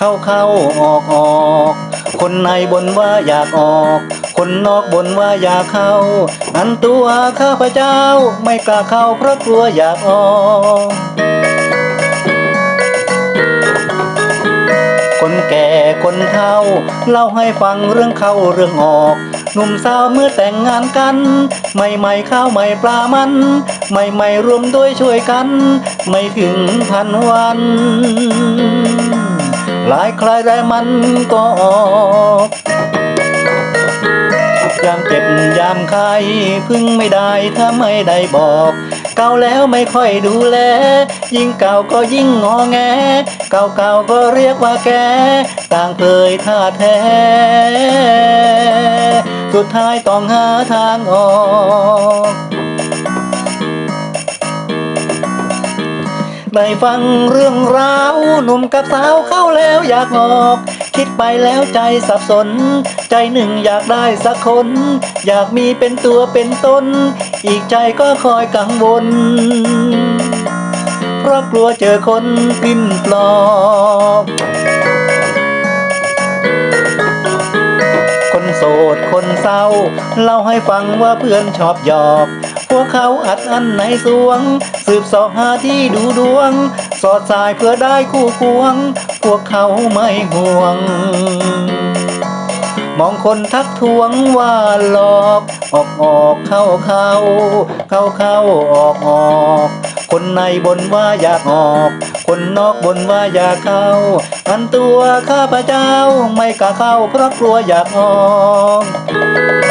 เข้าเข้าออกออก คนในบนว่าอยากออก คนนอกบนว่าอยากเข้าอันตัวข้าพเจ้าไม่กล้าเข้าเพราะกลัวอยากออกคนแก่คนเฒ่าเล่าให้ฟังเรื่องเข้าเรื่องออก หนุ่มสาวเมื่อแต่งงานกัน ใหม่ๆข้าวใหม่ปลามัน ใหม่ๆรวมด้วยช่วยกัน ไม่ถึงพันวัน ลายใครแรมันก็ออกยามเจ็บยามไข้พึ่งไม่ได้ถ้าไม่ได้บอก เก่าแล้วไม่ค่อยดูแล ยิ่งเก่าก็ยิ่งงอแง เก่าเก่าก็เรียกว่าแก ต่างเผยท่าแท้ สุดท้ายต้องหาทางออก ได้ฟังเรื่องราวหนุ่มกับสาวเข้าแล้วอยากออก คิดไปแล้วใจสับสน ใจหนึ่งอยากได้สักคน อยากมีเป็นตัวเป็นตน อีกใจก็คอยกังวล เพราะกลัวเจอคนปิ้นปลอกคนโสดคนเศร้าเล่าให้ฟังว่าเพื่อนชอบหยอก พวกเขาอัดอันในสวง สืบสอหาที่ดูดวง สอดสายเพื่อได้คู่ควง พวกเขาไม่ห่วง มองคนทักท้วงว่าหลอก ออกออกเข้าเข้า เข้าเข้าออกออกคนในบนว่าอยากออก คนนอกบนว่าอยากเข้า อันตัวข้าพเจ้าไม่กล้าเข้าเพราะกลัวอยากออก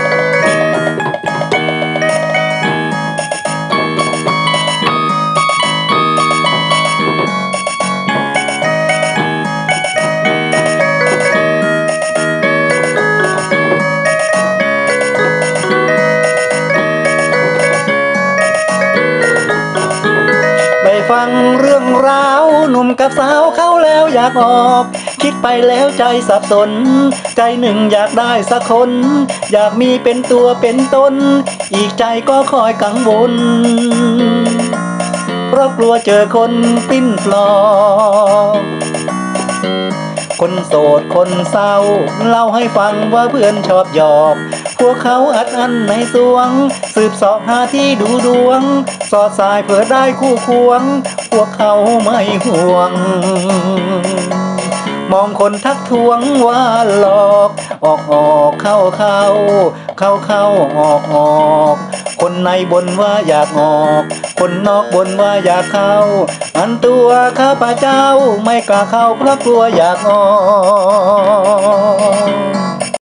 เรื่องราวหนุ่มกับสาวเข้าแล้วอยากออก คิดไปแล้วใจสับสน ใจหนึ่งอยากได้สักคน อยากมีเป็นตัวเป็นตน อีกใจก็คอยกังวล เพราะกลัวเจอคนปิ้นปลอกคนโสดคนเศร้าเล่าให้ฟังว่าเพื่อนชอบหยอก พวกเขาอัดอันในสวง สืบสอบหาที่ดูดวง สอดสายเพื่อได้คู่ควง พวกเขาไม่ห่วง มองคนทักท้วงว่าหลอก ออกออกเข้าเข้า เข้าเข้าออกออกคนในบนว่าอยากออก คนนอกบนว่าอยากเข้า อันตัวข้าพเจ้าไม่กล้าเข้าเพราะกลัวอยากออก